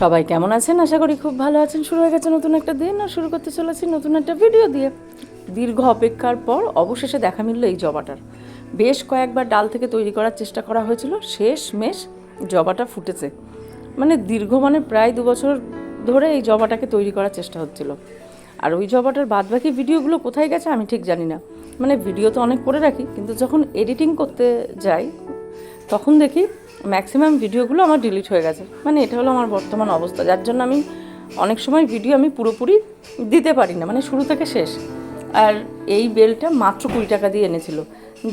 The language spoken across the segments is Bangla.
সবাই কেমন আছেন? আশা করি খুব ভালো আছেন। শুরু হয়ে গেছে নতুন একটা দিন আর শুরু করতে চলেছি নতুন একটা ভিডিও দিয়ে। দীর্ঘ অপেক্ষার পর অবশেষে দেখা মিলল এই জবাটার। বেশ কয়েকবার ডাল থেকে তৈরি করার চেষ্টা করা হয়েছিল। শেষ মেশ জবাটা ফুটেছে। মানে দীর্ঘ মানে প্রায় দু বছর ধরে এই জবাটাকে তৈরি করার চেষ্টা হচ্ছিল। আর ওই জবাটার বাদবাকি ভিডিওগুলো কোথায় গেছে আমি ঠিক জানি না। মানে ভিডিও তো অনেক করে রাখি, কিন্তু যখন এডিটিং করতে যাই, তখন দেখি ম্যাক্সিমাম ভিডিওগুলো আমার ডিলিট হয়ে গেছে। মানে এটা হলো আমার বর্তমান অবস্থা। যার জন্য আমি অনেক সময় ভিডিও আমি পুরোপুরি দিতে পারি না। মানে শুরু থেকে শেষ। আর এই বেলটা মাত্র কুড়ি টাকা দিয়ে এনেছিল।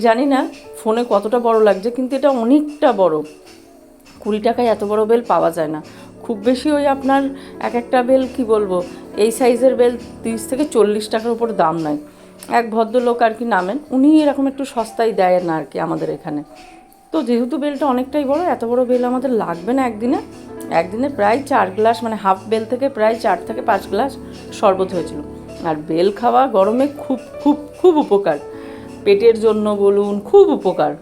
জানি না ফোনে কতটা বড় লাগছে, কিন্তু এটা অনেকটা বড়। কুড়ি টাকায় এত বড় বেল পাওয়া যায় না। খুব বেশি ওই আপনার এক একটা বেল, কি বলব, এই সাইজের বেল তিরিশ থেকে চল্লিশ টাকার উপর দাম নয় এক ভদ্রলোক আর কি নামেন। উনি এরকম একটু সস্তায় দেয় না আর কি আমাদের এখানে। তো যেহেতু বেলটা অনেকটাই বড়, এত বড় বেল আমাদের লাগবে না একদিনে। একদিনে প্রায় চার গ্লাস মানে হাফ বেল থেকে প্রায় চার থেকে পাঁচ গ্লাস শরবত হয়েছিল। আর বেল খাওয়া গরমে খুব খুব খুব উপকার। পেটের জন্য বলুন, খুব উপকার।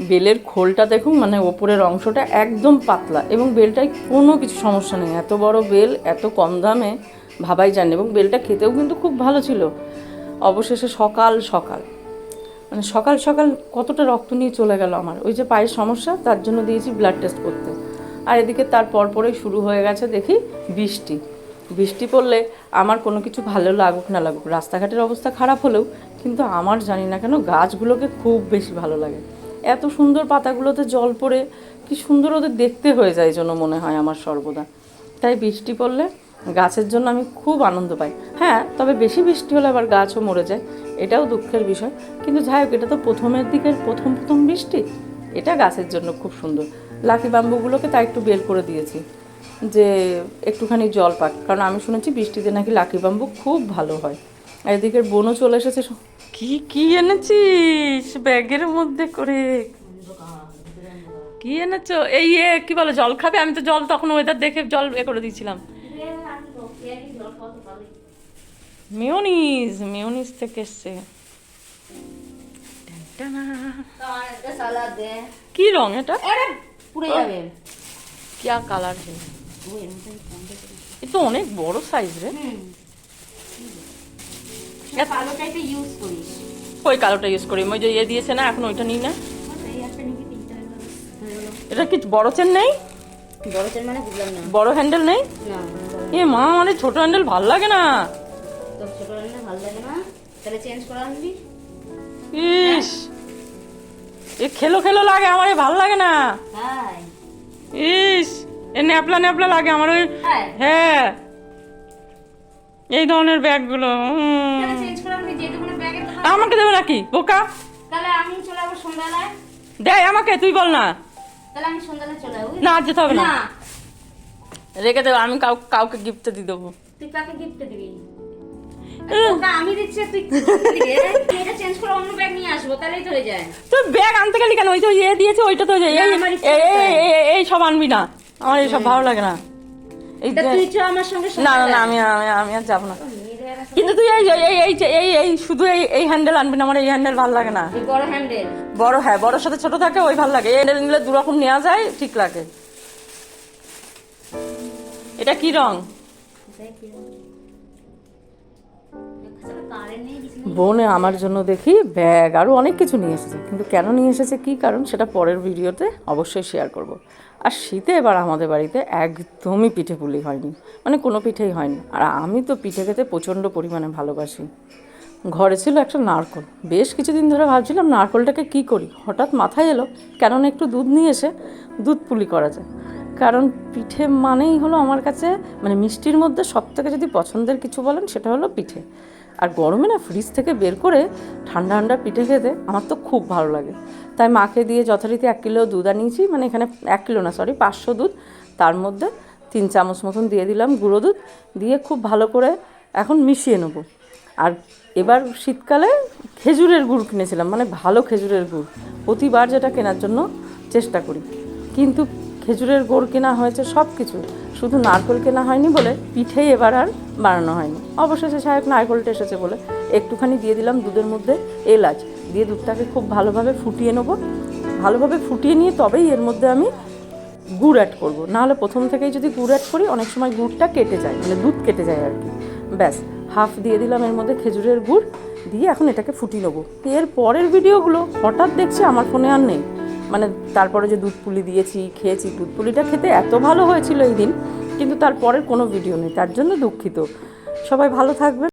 বেলের খোলটা দেখুন মানে ওপরের অংশটা একদম পাতলা এবং বেলটায় কোনো কিছু সমস্যা নেই। এত বড় বেল, এত কম দামে ভাবাই যান এবং বেলটা খেতেও কিন্তু খুব ভালো ছিল। অবশেষে সকাল সকাল। মানে সকাল সকাল কতটা রক্ত নিয়ে চলে গেল আমার। ওই যে পায়ের সমস্যা, তার জন্য দিয়েছি ব্লাড টেস্ট করতে। আর এদিকে তার পরপরেই শুরু হয়ে গেছে দেখি বৃষ্টি। বৃষ্টি পড়লে আমার কোনো কিছু ভালো লাগুক না লাগুক, রাস্তাঘাটের অবস্থা খারাপ হলেও কিন্তু আমার জানি না কেন গাছগুলোকে খুব বেশি ভালো লাগে। এত সুন্দর পাতাগুলোতে জল পড়ে, কি সুন্দর ওদের দেখতে হয়ে যায় জন্য মনে হয় আমার সর্বদা। তাই বৃষ্টি পড়লে গাছের জন্য আমি খুব আনন্দ পাই। হ্যাঁ তবে বেশি বৃষ্টি হলে আবার গাছও মরে যায়, এটাও দুঃখের বিষয়। কিন্তু যাই হোক, এটা তো প্রথমের দিকের প্রথম প্রথম বৃষ্টি, এটা গাছের জন্য খুব সুন্দর। লাকি বাম্বুগুলোকে তাই একটু বের করে দিয়েছি, যে একটুখানি জল পাক। কারণ আমি শুনেছি বৃষ্টিতে নাকি লাকি বাম্বু খুব ভালো হয়। এদিকের বনও চলে এসেছে কি কি এনেছিস ব্যাগের মধ্যে করে? কি এনেছো? এই এ কি বলে জল খাবে? আমি তো জল তখন ওয়েদার দেখে জল এ করে দিয়েছিলাম। মেয়নিজ মেয়নিজ থেকে এসছে। কি রং এটা? পুড়ে যাবে। কি কালার হে? এ তো অনেক বড় সাইজ রে। কালো ইউজ করিস। ওই কালোটা ইউজ করি। ওই যে ইয়ে দিয়েছে না এখন ওইটা নিই না। এটা কি বড় চেন নেই? বড় চেন মানে বুঝলাম না। বড় হ্যান্ডেল নেই? না। এ মা মানে ছোট হ্যান্ডেল ভালো লাগে না। ছোট রান্না ভালো লাগে না। তাহলে চেঞ্জ করে আনবি। ইস। এ খেলো খেলো লাগে আমার ভালো লাগে না। ইস। এ ন্যাপলা ন্যাপলা লাগে আমার ওই হ্যাঁ। এই ধরনের ব্যাগগুলো আমাকে দেবে নাকি? বোকা। তাহলে আমি চলে যাব সন্ধ্যাবেলায়। দেয় আমাকে তুই বল না। তাহলে আমি সন্ধ্যাবেলায় চলে যাব না যেতে হবে না। রেখে দেবো আমি কাউ কাউকে গিফট দিয়ে দেবো। তুই কাকে গিফট দিবি? আমি দিচ্ছি আর তুই gift দিবি এ? তুই এটা চেঞ্জ করে অন্য ব্যাগ নিয়ে আসব তাহলেই তো হয়ে যায়। তুই ব্যাগ আনতে গেলি কেন? ওই তো ইয়ে দিয়েছে ওইটা তো এই সব আনবি না। আমার এইসব ভালো লাগে না। এই তা তুই চ আমার সঙ্গে না না না আমি আমি আমি আর যাব না। কিন্তু তুই এই এই এই এই এই শুধু এই এই হ্যান্ডেল আনবি না আমার এই হ্যান্ডেল ভালো লাগে না। বড় হ্যান্ডেল বড় হ্যাঁ বড়র সাথে ছোট থাকে ওই ভালো লাগে। এই হ্যান্ডেল নিলে দু রকম নেওয়া যায় ঠিক লাগে। এটা কি রং? বোনে আমার জন্য দেখি ব্যাগ আরও অনেক কিছু নিয়ে এসেছে। কিন্তু কেন নিয়ে এসেছে, কী কারণ সেটা পরের ভিডিওতে অবশ্যই শেয়ার করব। আর শীতে এবার আমাদের বাড়িতে একদমই পিঠে পুলি হয়নি। মানে কোনো পিঠেই হয়নি। আর আমি তো পিঠে খেতে প্রচণ্ড পরিমাণে ভালোবাসি। ঘরে ছিল একটা নারকল। বেশ কিছুদিন ধরে ভাবছিলাম নারকলটাকে কি করি? হঠাৎ মাথায় এলো, কেননা একটু দুধ নিয়ে এসে দুধ পুলি করা যায়। কারণ পিঠে মানেই হলো আমার কাছে মানে মিষ্টির মধ্যে সব থেকে যদি পছন্দের কিছু বলেন সেটা হলো পিঠে। আর গরমে না ফ্রিজ থেকে বের করে ঠান্ডা ঠান্ডা পিঠে খেতে আমার তো খুব ভালো লাগে। তাই মাকে দিয়ে যথারীতি এক কিলো দুধ আনিয়েছি মানে এখানে এক কিলো না সরি পাঁচশো দুধ। তার মধ্যে তিন চামচ মতন দিয়ে দিলাম গুঁড়ো দুধ, দিয়ে খুব ভালো করে এখন মিশিয়ে নেব। আর এবার শীতকালে খেজুরের গুড় কিনেছিলাম মানে ভালো খেজুরের গুড়। প্রতিবার যেটা কেনার জন্য চেষ্টা করি। কিন্তু খেজুরের গুড় কেনা হয়েছে সব কিছু শুধু নারকেল কেনা হয়নি বলে পিঠেই এবার আর বানানো হয়নি। অবশেষে সাহেব নারকেলটা এসেছে বলে একটুখানি দিয়ে দিলাম দুধের মধ্যে এলাচ। দিয়ে দুধটাকে খুব ভালোভাবে ফুটিয়ে নেব। ভালোভাবে ফুটিয়ে নিয়ে তবেই এর মধ্যে আমি গুড় অ্যাড করব। নাহলে প্রথম থেকেই যদি গুড় অ্যাড করি, অনেক সময় গুড়টা কেটে যায় মানে দুধ কেটে যায় আর কি। ব্যাস হাফ দিয়ে দিলাম এর মধ্যে খেজুরের গুড়। দিয়ে এখন এটাকে ফুটিয়ে নেব। এর পরের ভিডিওগুলো হঠাৎ দেখছি আমার ফোনে আর নেই। মানে তারপরে যে দুধ পুলি দিয়েছি, খেয়েছি, দুধ পুলিটা খেতে এত ভালো হয়েছিল এই দিন, কিন্তু তারপরের কোনো ভিডিও নেই, তার জন্য দুঃখিত। সবাই ভালো থাকবে